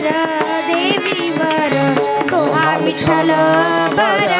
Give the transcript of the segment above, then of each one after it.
बर देवी बर तोहा विठ्ठल बर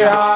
yeah.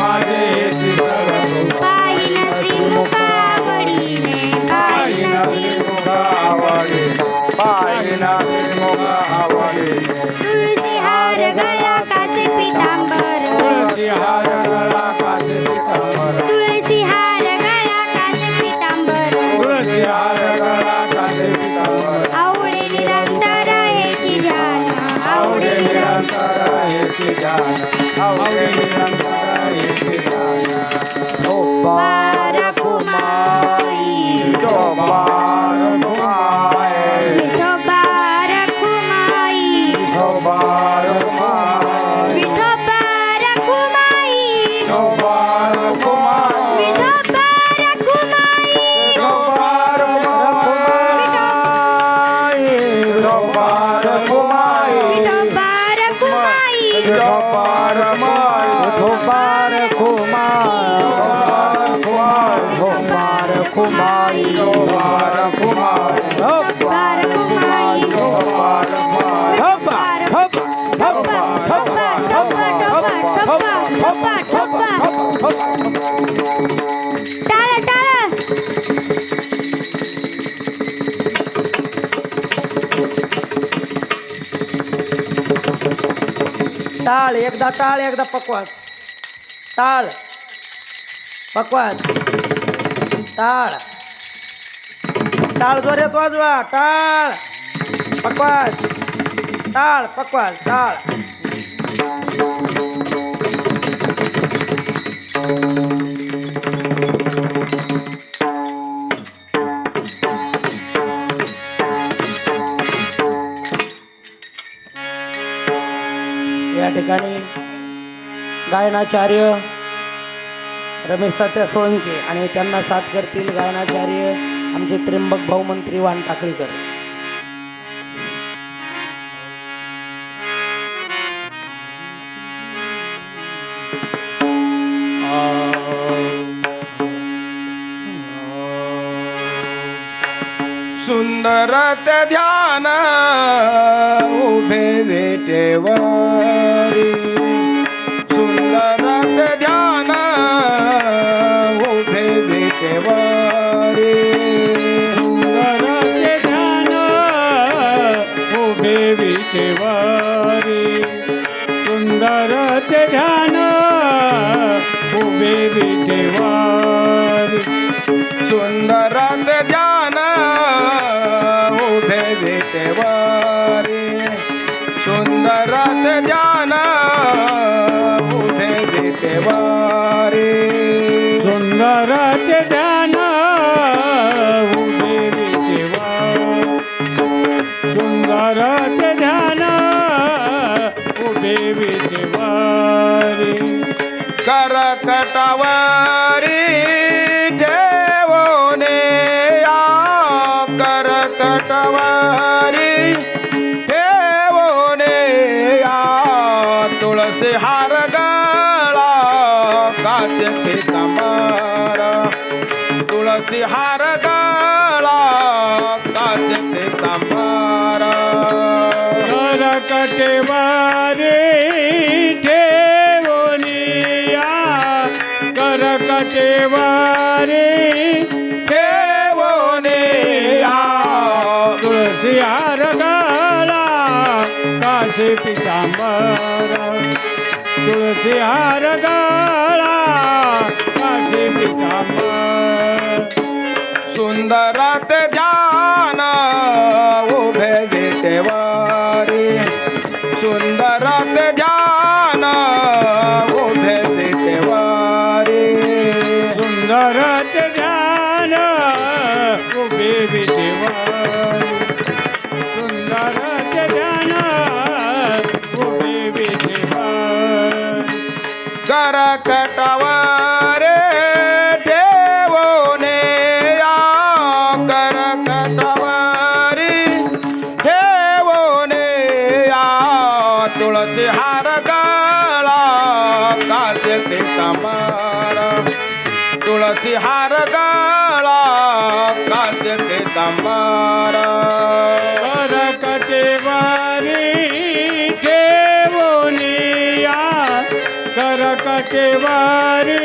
alguém. ठप्पा एकदा टाळ एकदा पकवास टाळ. पकवास टाळ. टाळ जोऱ्यात वाजवा. टाळ. पकवास टाळ पकवास टाळ. या ठिकाणी गायनाचार्य रमेश तात्या सोळंके आणि त्यांना साथ करतील गायनाचार्य आमचे त्र्यंबक भाऊमंत्री वान टाकळीकर. सुंदर ध्यान उभे वेटेवरी. उभे वेटेवरी सुंदर ते ध्यान उभे वेटेवरी सुंदराचे ध्यान उभे विटेवारी सुंदराचे ध्यान उभे विटेवारी करकटवारी ठेवोने या करकटवारी पितांबर तुळसी हार गळा काशी पितांबर. सुंदरात ध्यान उभे देवारी सुंदर पितांबर करकटेवारी ठेवोनिया करकटेवारी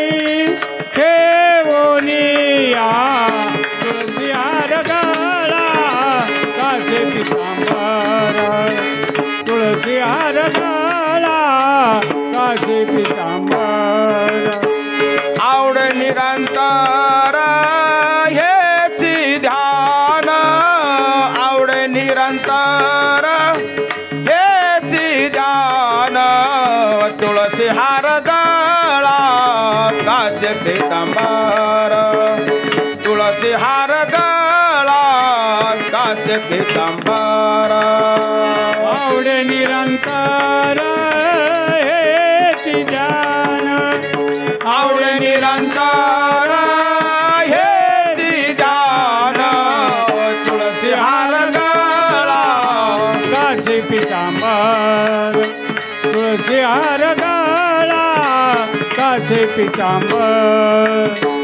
हार गळा कासे पितांबर. तुळसी हार कासे पितांबर. पितांबर. तुळसी हार गळा काच पितांबर. पिताम्बर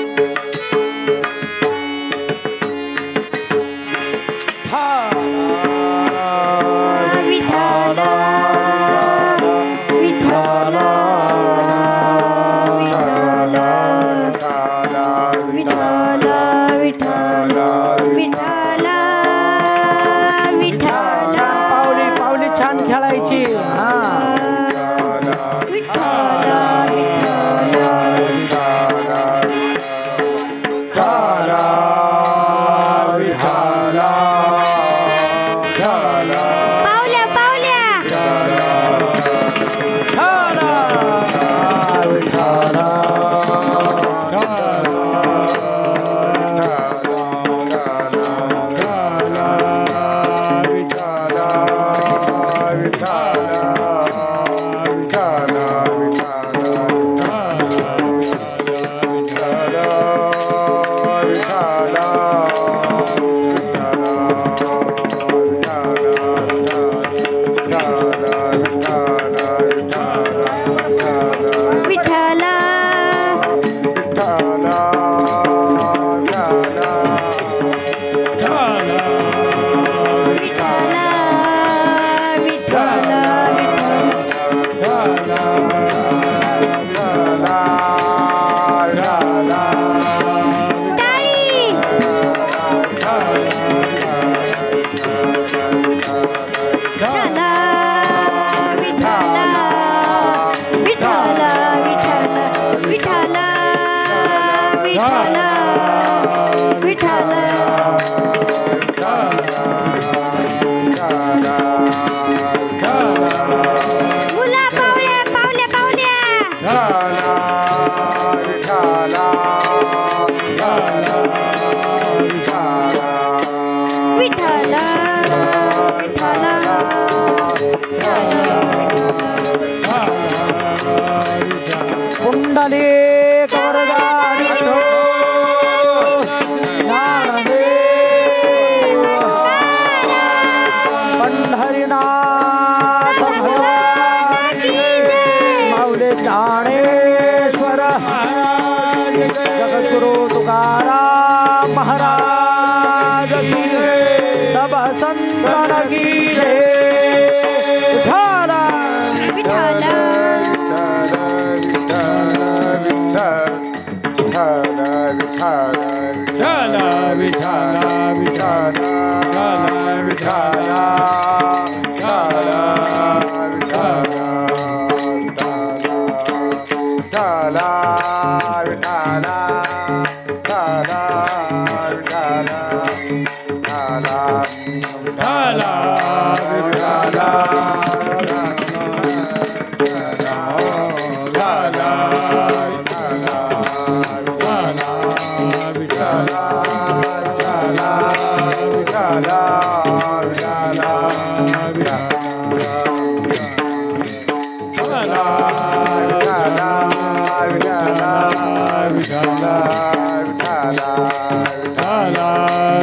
विठाला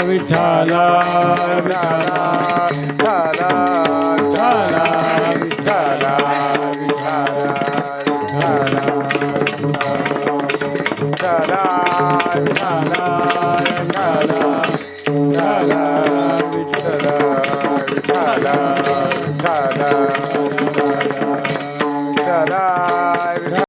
विठाला Thank you.